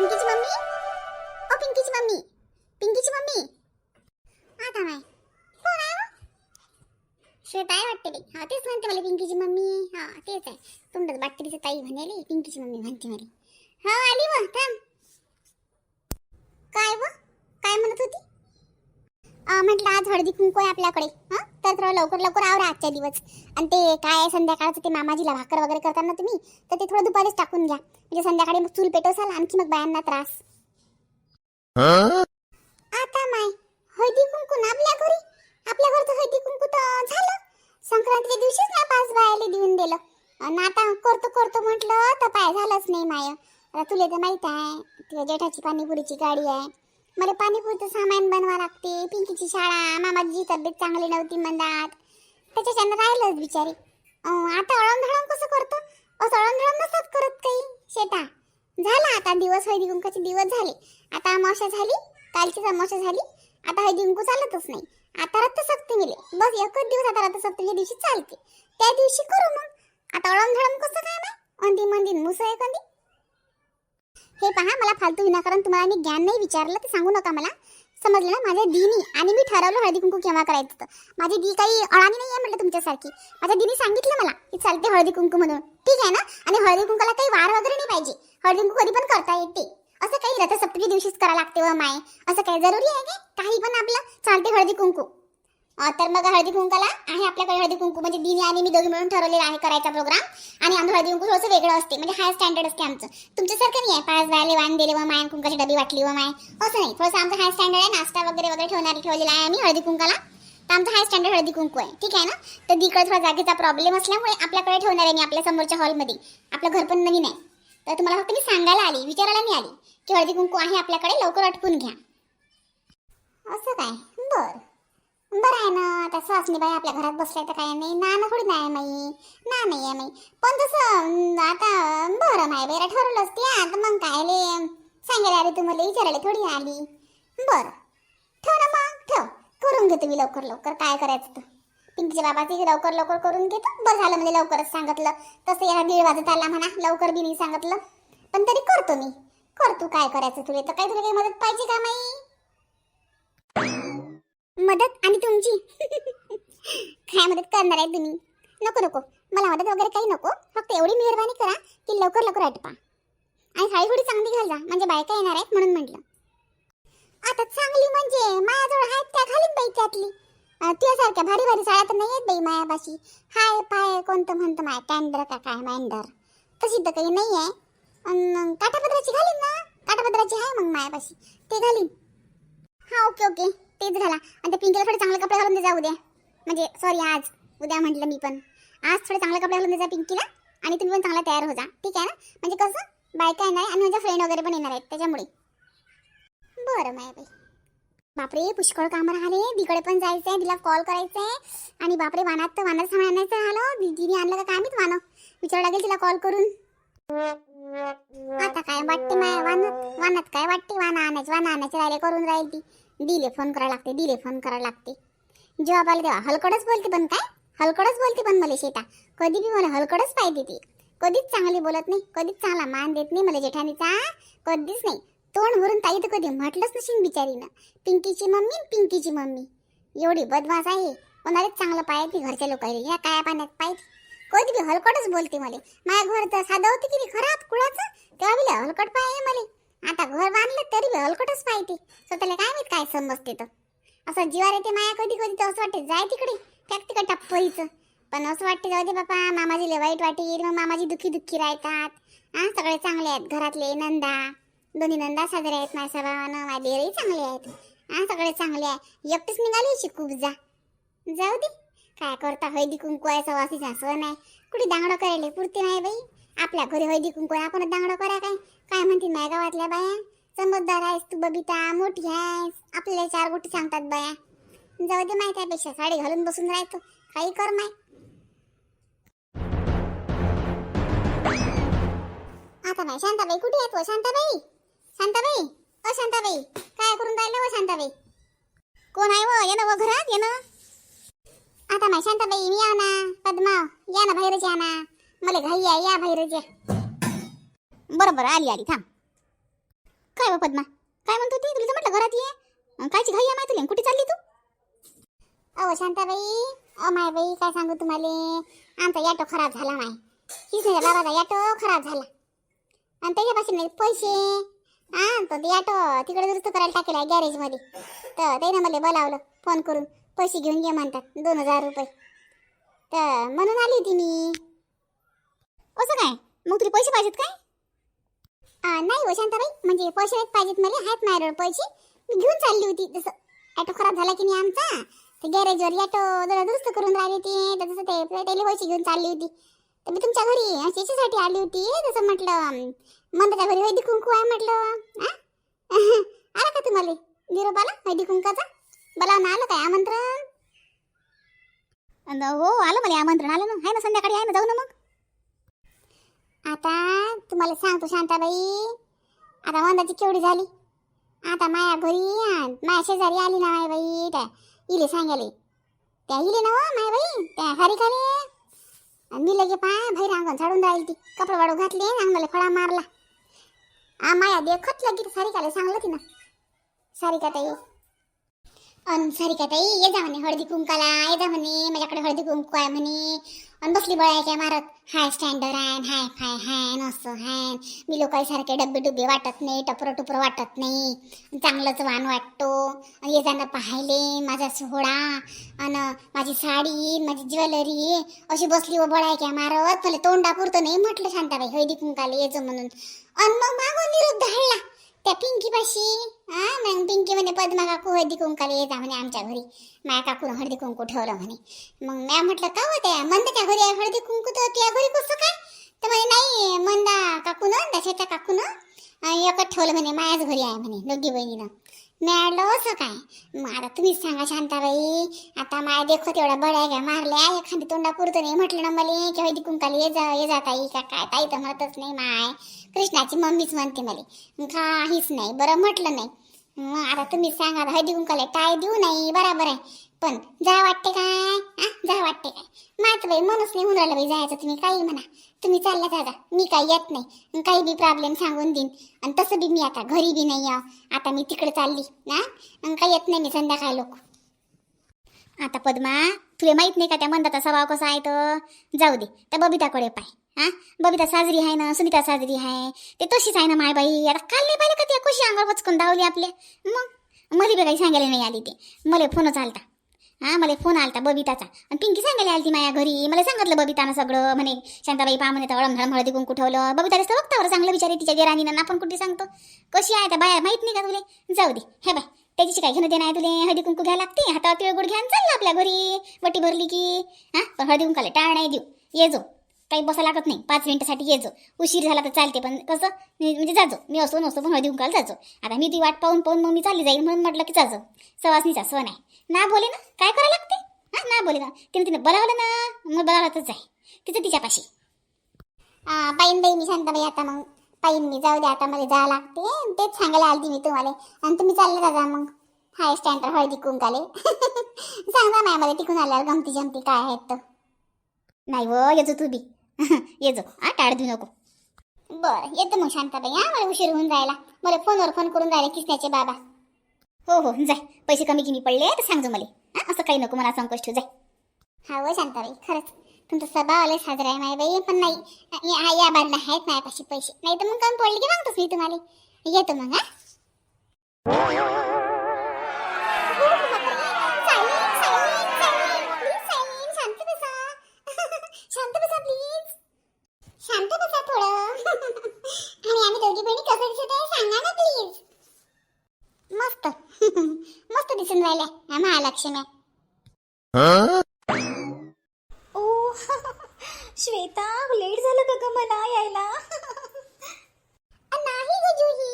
पिंकीची mummy? ओ पिंकीची mummy. पिंकीची मम्मी. आता नाही कोण आहे हो? श्वेता आहे वाटते बाई. हा तेच म्हणते मला पिंकीची मम्मी. हा तेच आहे. तुमच्याच बाटकीची ताई म्हणाली पिंकीची मम्मी म्हणते मला. हा आली व थांब. काय व? काय म्हणत होती? म्हटलं आज हळदी कुंकू आहे आपल्याकडे. हा? तर थोडं लवकर लवकर आवरा आजच्या दिवस. आणि ते काय आहे संध्याकाळचं ते मामाजीला भाकर वगैरे करताना तुम्ही तर ते थोडं दुपारीच टाकून घ्या. म्हणजे संध्याकाळी मग चूल पेटवसाल आणखी मग बायांना त्रास. आता माय हळदी कुंकू ना आपल्या घरी? आपल्या घरचं हळदी कुंकू तर झालं. संक्रांतीच्या दिवशीच ना पाच बायाले देऊन दिलं. आणि आता करतो करतो म्हटलं तर पाय झालंच नाही माय. आता तुला तर माहीत आहे तुझ्या जेठाची पाणीपुरीची गाडी आहे. मला पाणीपुरीचं सामान बनवा लागते पिंकीची शाळा मामाची तब्येत चांगली नव्हती म्हणतात. त्याच्याच्यानं राहिलंच बिचारी. आता आता अळमधळम कसं करतो? असं अळमधळम नसत करत काही. शेटा झाला आता दिवस हळदी कुंकाचे दिवस झाले. आता अमावस्या झाली कालचीच अमावस्या झाली. आता हळदी कुंकू चालतच नाही. आता रक्त सप्तमीले बस एकच दिवस आता रक्त सप्तमीच्या दिवशी चालते. त्या दिवशी करू मग. आता अळमधळम कसं काय ना अंदी मंदी मुसळ एखादी हे पहा मला फालतू विनाकारण तुम्हाला मी ज्ञान नाही विचारलं ते सांगू नका मला. समजलं ना? माझ्या दिनी आणि मी ठरवलं हळदी कुंकू केव्हा करायचं तर माझी दी काही अळानी नाही आहे म्हटलं तुमच्यासारखी. माझ्या दिनी सांगितलं मला की चालते हळदी कुंकू म्हणून. ठीक आहे ना? आणि हळदी कुंकूला काही वार वगैरे नाही पाहिजे. हळदी कुंकू कधी पण करता येते. असं काही रथसप्तमी दिवशीच करा लागते व माय. असं काही जरुरी आहे की? काही पण आपलं. चालते हळदी कुंकू. तर मग हळदी कुंकाला आहे आपल्याकडे हळदी कुंकू. म्हणजे दिनी आणि मी दोघी मिळून ठरवलेला आहे करायचा प्रोग्राम आणि आमचं हळदी कुंकू थोडंसं वेगळं असते. म्हणजे हाय स्टँडर्ड असते आमचं. तुमच्यासारखं नाही आहे. पाच बायले वाण दिले व माय कुंकाची डबी वाटली व माय असं नाही. थोडंसं आमचं हाय स्टँडर्ड आहे. नाश्ता वगैरे वगैरे ठेवणारी ठेवलेला आहे आम्ही हळदी कुंकाला. तर आमचं हाय स्टँडर्ड हळदी कुंकू आहे. ठीक आहे ना? तर तिकडे थोडा जागेचा प्रॉब्लेम असल्यामुळे आपल्याकडे ठेवणार आहे मी आपल्या समोरच्या हॉलमध्ये आपलं घर पण नवीन आहे. तर तुम्हाला फक्त मी सांगायला आली. विचारायला मी आली की हळदी कुंकू आहे आपल्याकडे. लवकर अटकून घ्या. असं काय? बरं. बरं आहे ना आता सासणी बाई आपल्या घरात बसल्या तर काय नाही. ना ना थोडी नाही माई. ना नाही आहे माई. पण तसं आता बरं माय बेरा ठरवलं असते. आता मग काय ले सांगायला आली मला विचारायला थोडी आली. बरं. ठेव ना मग ठेव. करून घेतो मी लवकर लवकर. काय करायचं तर. पिंकीच्या बाबाची लवकर लवकर करून घेतो. बरं झालं म्हणजे लवकरच सांगितलं. तसं याला दीड वाजत आला म्हणा लवकर बी नाही सांगितलं. पण तरी करतो मी. करतो काय करायचं तुला? तर काय तुला काही मदत पाहिजे का माई? मदत आणि तुमची. काय मदत करणार आहे तुम्ही? नको नको. मला मदत वगैरे काही नको. फक्त एवढी मेहरबानी करा की लवकर लवकर आटपा. आणि साडी थोडी चांगली घाल जा म्हणजे बायका येणार आहेत म्हणून म्हटलं. आता चांगली म्हणजे माझ्याजवळ आहेत त्या घालीन बाई त्यातली. अं, तुझ्यासारख्या भारी भारी साड्या तर नाही आहेत बाई मायापाशी. हाय पाय कोणतं म्हणतं माय? टँडर का काय मँडर तशी तर काही नाही आहे अन् घालीन ना? काठापदराची आहे मग मायापाशी. ते घालीन. हा ओके ओके. तेच घाला आणि ते पिंकीला थोडे चांगले कपडे घालून दे जा उद्या म्हणजे सॉरी आज. उद्या म्हटलं मी पण. आज थोडे चांगले कपडे घालून दे जा पिंकीला आणि तुम्ही पण चांगला तयार हो जा. ठीक आहे ना? म्हणजे कसं? बायका येणार आहे आणि माझ्या फ्रेंड वगैरे पण येणार आहेत त्याच्यामुळे. बरं माय बाई. बापरे पुष्कळ काम राहिले. तिकडे पण जायचंय तिला कॉल करायचा आहे आणि बापरे वानात तर वानात सामान आणायचं राहिलं दिदीने आणलं का काय माहीत वानं? विचारावं लागेल तिला कॉल करून. आता काय वाटते माय? वानात वानात काय वाटते? वाना आणायची वाना आणायची राहिले करून राहील ती. दिले फोन करायला लागते दिले फोन करायला लागते. जेव्हा आले तेव्हा हलकडच बोलते पण काय? हलकडच बोलते पण मला शेता कधी बी मला हलकडच पाहिजे ती. कधीच चांगली बोलत नाही कधीच चांगला मान देत नाही मला जेठानीचा कधीच नाही. तोंड भरून ताई तर कधी म्हटलंच नशीन बिचारीनं. पिंकीची मम्मी पिंकीची मम्मी. एवढी बदमास आहे. कोणालाच चांगलं पाहिजे घरच्या लोकांनी ह्या काय पाण्यात पाहिजे. कधी बी हलकटच बोलते मला. माझ्या घर तर साधं होते की खराब कुळाचं? तेव्हा बी हलकट पाहिजे मला. आता घर बांधलं तरी बी हलकटच पाहिजे. स्वतःला काय माहीत काय समजते तर असं जीवार येते माया कधी कधी तर असं वाटते जाय तिकडे टाक तिकडे टप्परीचं पण असं वाटते जाऊ दे बापा मामाजी लय वाईट वाटेल मग मामाजी दुखी दुःखी राहतात. हा सगळे चांगले आहेत घरातले नंदा. दोन्ही नंदा साजरे आहेत माझ्या भावानं माझे देरही चांगले आहेत. हा सगळे चांगले आहे. एकटीच निघाली शिकूप खूप जा. जाऊ दे. काय करता हळदी कुंकू आहे सवासीचा सण आहे. कुठे दांगडं करायला पुरते नाही बाई. आपल्या घरी हळदी कुंकू आपण दांगडं करा काय? काय म्हणते माझ्या गावातल्या बाया? समजदार आहेस तू बबिता मोठी आहेस आपल्याला चार गोटी सांगतात बाया. जाऊ दे माहिती त्यापेक्षा साडी घालून बसून राहतो. काही कर माय. आता नाही शांताबाई कुठे येतो शांताबाई? शांताबाई? अ शांताबाई काय करून राहिलं व शांताबाई? कोण आहे व? ये ना व घरात ये ना. आता माय शांताबाई मी या ना पद्मा या ना बाहेरच या ना. मला घाई आहे या बाहेरच या बरोबर आली आली थांब. काय पद्मा? काय म्हणत होती? तुला तर म्हटलं घरात ये. कायची घाई आहे माहिती तुला. कुठे चालली तू? अहो शांताबाई. अ माय बाई काय सांगू तुम्हाला? आमचा याटो खराब झाला माय. किसनेच्या बाबाचा याटो खराब झाला. आणि त्याच्यापासून नाही पैसे. हा तर ते ऑटो तिकडे दुरुस्त करायला टाकेला आहे गॅरेजमध्ये. तर त्यानं मला बोलावलं फोन करून. पैसे घेऊन घे म्हणतात दोन हजार रुपये. तर म्हणून आली होती मी. असं काय? मग तुला पैसे पाहिजेत काय? नाही हो शांताबाई. म्हणजे पैसे नाहीत पाहिजेत मला. आहेत माझ्यावर पैसे. मी घेऊन चालली होती. जसं ऑटो खराब झाला की नाही आमचा ते गॅरेजवर ऑटो जरा दुरुस्त करून राहिली होती तर तसं ते त्याला पैसे घेऊन चालली होती. तर मी तुमच्या घरी याच्यासाठी आली होती. तसं म्हटलं मंदाच्या घरी हळदी कुंकू आहे म्हटलं. आला का तुम्हाला? निरोप आला हळदी कुंकाचा बोलावणं आलं काय? आमंत्रण? हो आलं मला आमंत्रण. आलं ना? आहे ना संध्याकाळी आहे ना जाऊ ना मग. आता तुम्हाला सांगतो शांताबाई. आता वंदाची केवढी झाली. आता माया घरी आ, माया शेजारी आली ना माय बाई त्या इले सांगाले त्या इले ना हो माय बाई. त्या हरी आणि मी लगे पा भैर अंगण झाडून राहिली ती. कपडे वाढू घातले अंगाला फळा मारला. आ माया देखत लगी सारिकाला सांगलं ती ना सारिका ताई अन सारिका ताई ये जा म्हणे हळदी कुंकाला ये जा म्हणे माझ्याकडे हळदी कुंकू आहे म्हणे. आणि बसली बळायच्या मारत. हाय स्टँडर्ड आहे हाय फाय हाय असं हाय मी लोकांसारखे डब्बे डुबे वाटत नाही टपर टुपर वाटत नाही. चांगलंच वाण वाटतो. ये जाणं पाहिले माझा सोहळा आणि माझी साडी माझी ज्वेलरी अशी बसली व बळायच्या मारत. मला तोंडापुरतं नाही म्हटलं शांताबाई हळदी कुंकाला येजो म्हणून. आणि मग मागून निरुद्ध धाडला त्या पिंकीपाशी हा मग पिंकी म्हणे पद्मा काकू हळदी कुंकाला ये जा म्हणे आमच्या घरी. माया काकून हळदी कुंकू ठेवलं म्हणे. मग म्या म्हटलं का होत्या मंदाच्या घरी हळदी कुंकू तर तुझ्या घरी कसं काय? तर म्हणे नाही मंदा काकून दशाच्या काकून एकच ठेवलं म्हणे माझ्याच घरी आहे म्हणे दोघी बहिणीनं मिळालं असं काय? मग आता तुम्हीच सांगा शांताबाई. आता माया देखो तेवढा बड्या घ्या मारल्या एखादी तोंडा पुरतं नाही म्हटलं ना मला की हळदी कुंकाली ये जा ये जा ताई का काय ताई तर म्हणतच नाही माय. कृष्णाची मम्मीच म्हणते मला. काहीच नाही बरं म्हटलं नाही. मग आता तुम्हीच सांगा हळदी कुंकाला टाय देऊ नाही बराबर आहे. पण जा वाटते काय? आ? जा वाटते काय? मात बाई मनच नाही राहिलं बाई जायचं. तुम्ही काही म्हणा. तुम्ही चालला दादा मी काही येत नाही. काही बी प्रॉब्लेम सांगून देईन. आणि तसं बी मी आता घरी बी नाही याव. आता मी तिकडे चालली ना? आणि काही येत नाही मी संध्याकाळी लोक. आता पद्मा तुला माहीत नाही का त्या मंदाचा स्वभाव कसा आहे तर जाऊ दे. त्या बबिताकडे पाय. हा बबिता साजरी आहे ना सुनीता साजरी आहे. ते तशीच आहे ना माय बाई. आता काल नाही पाहिलं का त्या कशी अंगावर पचकून धावली आपल्या? मग? मला बी काही सांगायला नाही आली ते. मला फोनच आलता. हा मला फोन आलता बबिताचा. आणि पिंकी सांगायला आली माझ्या घरी. मला सांगितलं बबितानं सगळं म्हणे शांताबाई पा म्हणे तर धडम हळदी कुंकू ठेवलं. बबिता रस्ता बघतावर चांगलं विचारे तिच्या गेरानीनं आपण कुठे सांगतो. कशी आहे त्या बाया माहीत नाही का तुले? जाऊ दे हे बाय त्याची काय घेणं देणं आहे तुले? हळदी कुंकू घ्यायला लागते? हातावर तिळगुळ घ्या चाललं आपल्या घरी. वटी भरली की हा पण हळदी कुंकाला टाळ नाही देऊ. ये जो काही बसा लागत नाही. पाच मिनिटासाठी ये जो. उशीर झाला तर चालते पण कसं? म्हणजे जाजो मी असो नसतो पण हळदी कुंकाला जाजो आता मी ती वाट पाहून पाहून मग मी चालली जाईल म्हणून म्हटलं की जाजो सवासनीचा सण आहे. ना बोले ना काय करायला लागते? हा ना बोले ना. तिने तिने बोलावलं ना मग बोलावतच आहे. तिचं तिच्यापाशी. पाईन बाई मी शांताबाई आता मग पाईन मी जाऊ दे आता मला जावं लागते. तेच सांगायला आलती मी तुम्हाला. आणि तुम्ही चालले दादा मग. हाय स्टँडर हळदी कुंकाले. सांगा माय मला तिकून आल्यावर गमती जमती काय आहेत तर. नाही व येजो तू बी. येजो हा टाळ देऊ नको. बरं येतं मग शांताबाई हा मला उशीर होऊन जायला. मला फोनवर फोन करून राहिले किसण्याचे बाबा. हो हो जाय. पैसे कमी किमी पडले तर सांगजो मला. असं काही नको मला संकोच ठेव जाय. हा व शांताबाई खरंच. तुमचा स्वभाव आले साजरा आहे माय बाई पण नाही. या या बाजूला आहेत माझ्यापाशी पैसे. नाही तर मग कमी पडले की मागतोच मी तुम्हाला? येतो मग हा शांत बसा प्लीज शांत बसा थोडं आणि आम्ही दोघी बहिणी कसं दिसत आहे सांगा ना प्लीज मस्त मस्त दिसून राहिल्या ह्या महालक्ष्म्या ओ श्वेता लेट झालं का ग मला यायला नाही ग जुही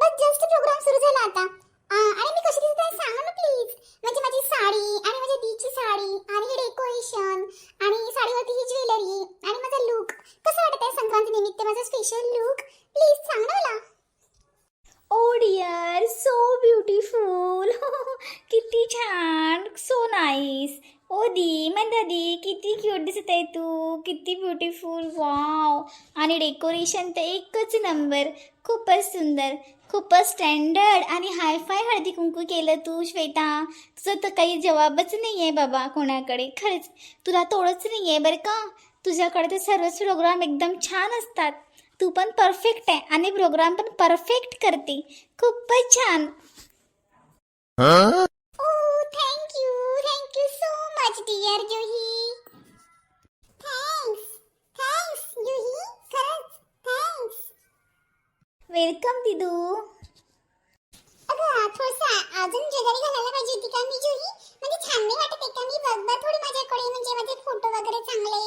बस जस्ट प्रोग्राम सुरू झाला आता आ, आणि मी कशी दिसत आहे सांगा ना प्लीज म्हणजे माझी साडी आणि माझ्या दीची साडी आणि हे डेकोरेशन आणि साडीवरती ही ज्वेलरी आणि माझा लुक कसं वाटत आहे संक्रांती निमित्त माझा स्पेशल लुक प्लीज सांग ना मला ओ डिअर सो ब्युटिफुल किती छान सो नाईस ओ दी मंदा दी किती क्यूट दिसत आहे तू किती ब्युटिफुल वाव आणि डेकोरेशन तर एकच नंबर खूपच सुंदर खूपच स्टँडर्ड आणि हायफाय हळदी कुंकू केलं तू श्वेता. तुझं तर काही जवाबच नाही आहे बाबा कोणाकडे. खरंच तुला तोडच नाही आहे बरं का? तुझ्याकडे तर सर्वच प्रोग्राम एकदम छान असतात. तू पण परफेक्ट आहे आणि प्रोग्राम पण परफेक्ट करते. खूपच छान. Oh, thank you. Thank you so much, dear Juhi. Thanks. Thanks, Juhi. खरंच. Thanks. वेलकम दिदू अगं थोडसा अजून ज्वेलरी घालायला पाहिजे होती का मी जुही म्हणजे छान नाही वाटत आहे का मी बघ बघ थोडी माझ्याकडे म्हणजे माझे फोटो वगैरे चांगले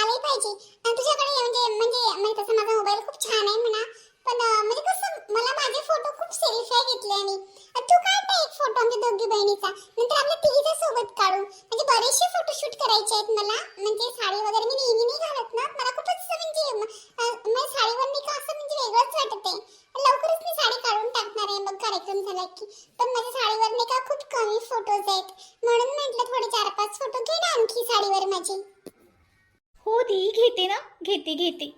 आले पाहिजे आणि तुझ्याकडे म्हणजे म्हणजे म्हणजे तसं माझा मोबाईल खूप छान आहे म्हणा पण अं, म्हणजे कसं मला माझे फोटो खूप सेल्फी घेतले आणि अं, तू काढ ना एक फोटो आमच्या दोघी बहिणीचा नंतर आपल्या तिघीचा सोबत काढू म्हणजे बरेचसे फोटो शूट करायचे आहेत मला म्हणजे साडी वगैरे मी नेहमी नाही घालत ना मला खूपच असं म्हणजे अं, माझ्या साडीवर मी का असं म्हणजे वेगळंच वाटत आहे लवकरच मी साडी काढून टाकणार आहे मग कार्यक्रम झाला की पण माझ्या साडीवर नाही का खूप कमी फोटोज आहेत. म्हणून म्हटलं थोडे चार पाच फोटो घे ना आणखी साडीवर माझे. हो दी घेते ना. घेते घेते.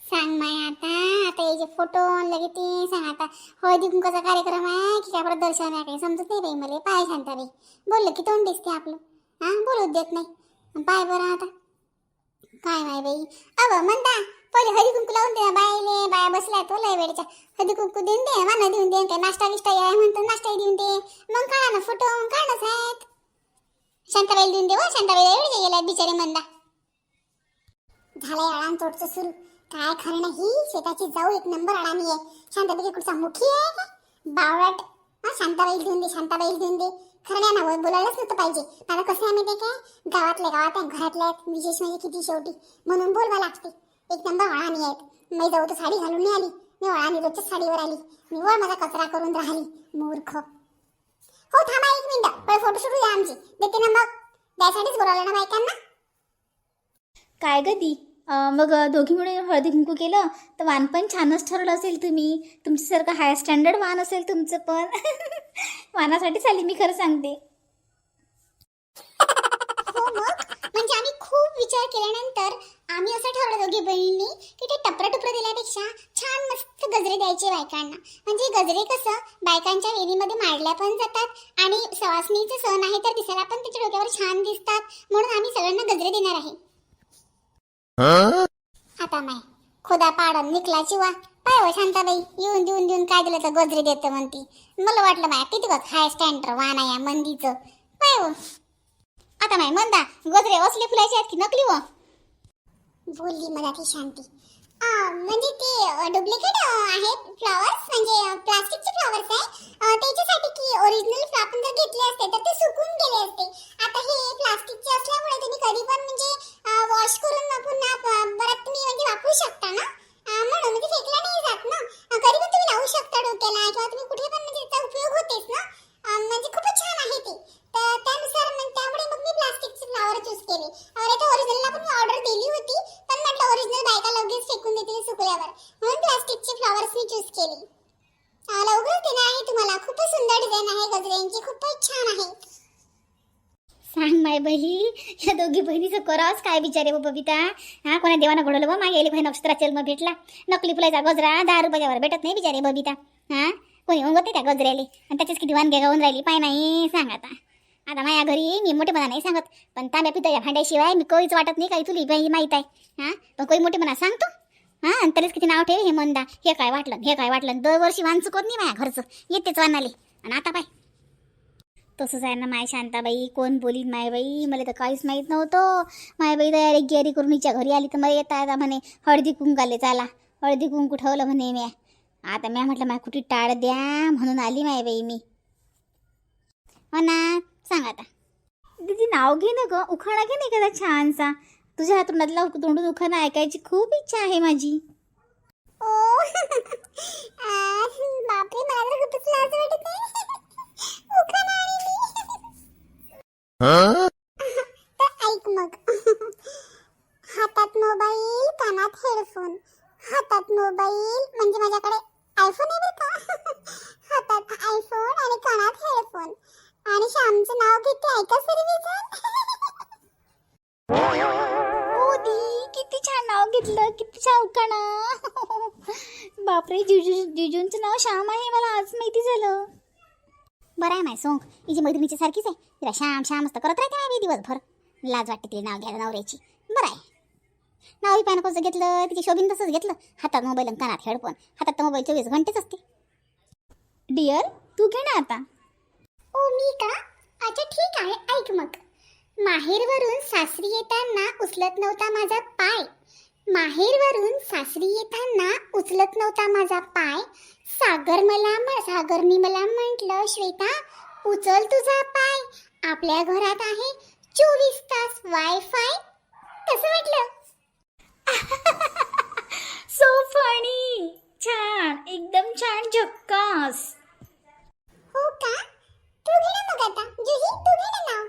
सांग माय आता. आता हे जे फोटो लगे ते सांग आता. हळदी कुंकाचा कार्यक्रम आहे की काय प्रदर्शन आहे काही समजत नाही बाई मला. पाय शांता बाई बोललं की तोंड दिसते आपलं. हा बोलू देत नाही. पाय बरं आता. काय माय बाई. अव म्हणता पहिले हळदी कुंकू लावून दे ना बाईले. बाया बसलाय तो लय वेळच्या. हळदी कुंकू देऊन दे वाना देऊन दे. काय नाश्ता बिष्टा आहे म्हणतो नाश्ता देऊन दे. मग काढा ना फोटो काढा साहेब. शांताबाई देऊन दे शांताबाई एवढे गेला बिचारे म्हणता झालंय अळाम तोडचं सुरू. काय खरं नाही शेताची जाऊ एक नंबर अडाणी आहे. शांताबाई कुठचा मुखी आहे का? बावळट. हा शांताबाई देऊन दे शांताबाई देऊन दे. खरं नाही ना बोलायलाच नव्हतं पाहिजे. मला कसं आहे माहिती काय गावातल्या गावात आहे घरातल्या आहेत. विशेष म्हणजे किती शेवटी. म्हणून बोलवा लागते. एक नंबर अळाणी आहेत. मी जाऊ तर साडी घालून नाही आली. मी अळाणी रोजच्या साडीवर आली. निवळ माझा कचरा करून राहिली. मूर्ख. पहिले फोटो द्या आमची. देते ना मग. त्यासाठीच बोलावलं ना बायकांना. काय ग अं, मग दोघी मिळून हळदी कुंकू केलं तर वाण पण छानच ठरवलं असेल तुम्ही. तुमच्यासारखं हाय स्टँडर्ड वाण असेल तुमचं पण. वाणासाठीच आली मी खरं सांगते. हो मग. म्हणजे आम्ही खूप विचार केल्यानंतर आम्ही असं ठरवलं दोघी बहिणींनी की ते टपरं टुपरं दिल्यापेक्षा छान मस्त गजरे द्यायचे बायकांना. म्हणजे गजरे कसं बायकांच्या वेणीमध्ये मांडल्या पण जातात आणि सवासणीचं सण आहे तर दिसायला पण त्याच्या डोक्यावर छान दिसतात. म्हणून आम्ही सगळ्यांना गजरे देणार आहे. आता माय खोदा पाडन निकलाची वा पाय हो शांताबाई येऊन देऊन देऊन काय दिलं तर गजरे देतं म्हणती. मला वाटलं माय किती बघ हाय स्टँडर वाना या मंदीचं. पाय हो आता नाही म्हणता गजरे असले फुलाचे आहेत की नकली व? बोलली मला ती शांती. म्हणजे ते डुप्लिकेट आहेत फ्लॉवर्स म्हणजे प्लास्टिकचे फ्लॉवर्स आहे. त्याच्यासाठी की ओरिजिनल आपण जर घेतले असते तर ते सुकून गेले असते आता हे प्लास्टिकचे असल्यामुळे तुम्ही कधी पण म्हणजे वॉश करून पुन्हा प- परत तुम्ही म्हणजे वापरू शकता ना अ, म्हणून म्हणजे फेकला नाही जात ना अ, कधी पण तुम्ही लावू शकता डोक्याला किंवा तुम्ही कुठे पण म्हणजे त्याचा उपयोग होतेच ना अ, म्हणजे खूपच छान आहे ते तर त्यानुसार मग त्यामुळे मग मी प्लास्टिकचे फ्लावर चूज केले अरे तर ओरिजिनलला पण मी ऑर्डर दिली होती पण म्हटलं ओरिजिनल बायका लगेच फेकून देतील सुकल्यावर म्हणून प्लास्टिकचे फ्लावर्स मी चूज केले अ, लवकरच देणार आहे तुम्हाला खूपच सुंदर डिझाईन आहे गजऱ्यांची खूपच छान आहे सांग माय बही या दोघी बहिणीचं करावंच काय बिचारे हो बबिता? हा कोणा देवानं घडवलं बा? मागे गेली बहीण नक्षत्रा जन्म भेटला. नकली फुलाचा गजरा दहा रुपयावर भेटत नाही बिचारे बबिता. हा? कोणी अंगत नाही त्या गजऱ्याले? आणि त्याच्याच किती वानगे गाऊन राहिली? पाय नाही सांग आता. आता माझ्या घरी मी मोठेपणा नाही सांगत. पण तांब्या पितळ्या भांड्याशिवाय मी कोणीच वाटत नाही काही तुली बाई माहीत आहे. हा? पण कोणी मोठेपणा सांगतो हा? आणि तरीच किती नाव ठेव हे मंदा. हे काय वाटलं हे काय वाटलं? दरवर्षी वान चुकत नाही माझ्या घरचं. येतेच वानाले. आणि आता पाय. तसंच आहे ना माय शांताबाई कोण बोलीन मायबाई? मला तर काहीच माहीत नव्हतं. मायबाई तयारी गियारी करून हिच्या घरी आली तर मला येता येता म्हणे हळदी कुंकाले चाला. हळदी कुंकू ठेवलं म्हणे म्या. आता म्या म्हटलं माय कुठे टाळ द्या म्हणून आली मायबाई मी. हो ना सांग आता. दीदी नाव घे ना ग. उखाणा घे नाही का छानसा. तुझ्या हातून तोंडून उखाणा ऐकायची खूप इच्छा आहे माझी. ओ बापरे मला तर खूपच लाज वाटत आहे माय सोंग हिची मैत्रिणीची सारखीच आहे. तिला श्याम श्याम मस्त करत राहते माय दिवसभर. लाज वाटते तिला नाव घ्यायला नवऱ्याची. बरं आहे. नावही पॅन कसं घेतलं? तिची शोभीन तसंच घेतलं. हातात मोबाईल आणि कानात हेडफोन. हातात तर मोबाईल चोवीस घंटेच असते. डिअर तू घे ना आता? ओ मी का? अच्छा ठीक आहे. ऐक मग. माहेरवरून सासरी येताना उचलत नव्हता माझा पाय. माहेरवरून सासरी येताना उचलत नव्हता माझा पाय. सागर मला म- सागरनी मला म्हटलं श्वेता उचल तुझा पाय. आपल्या घरात आहे चोवीस तास वायफाय कसं म्हटलं सो फणी छान. एकदम छान झक्कास. हो का? तू घे ना मग आता. जुही तू घे ना? नाव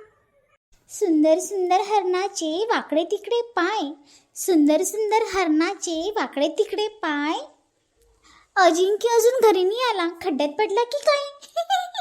सुंदर सुंदर हरणाचे वाकडे तिकडे पाय. सुंदर सुंदर हरणाचे वाकडे तिकडे पाय. अजिंक्य अजून घरी नाही आला. खड्ड्यात पडला की काय?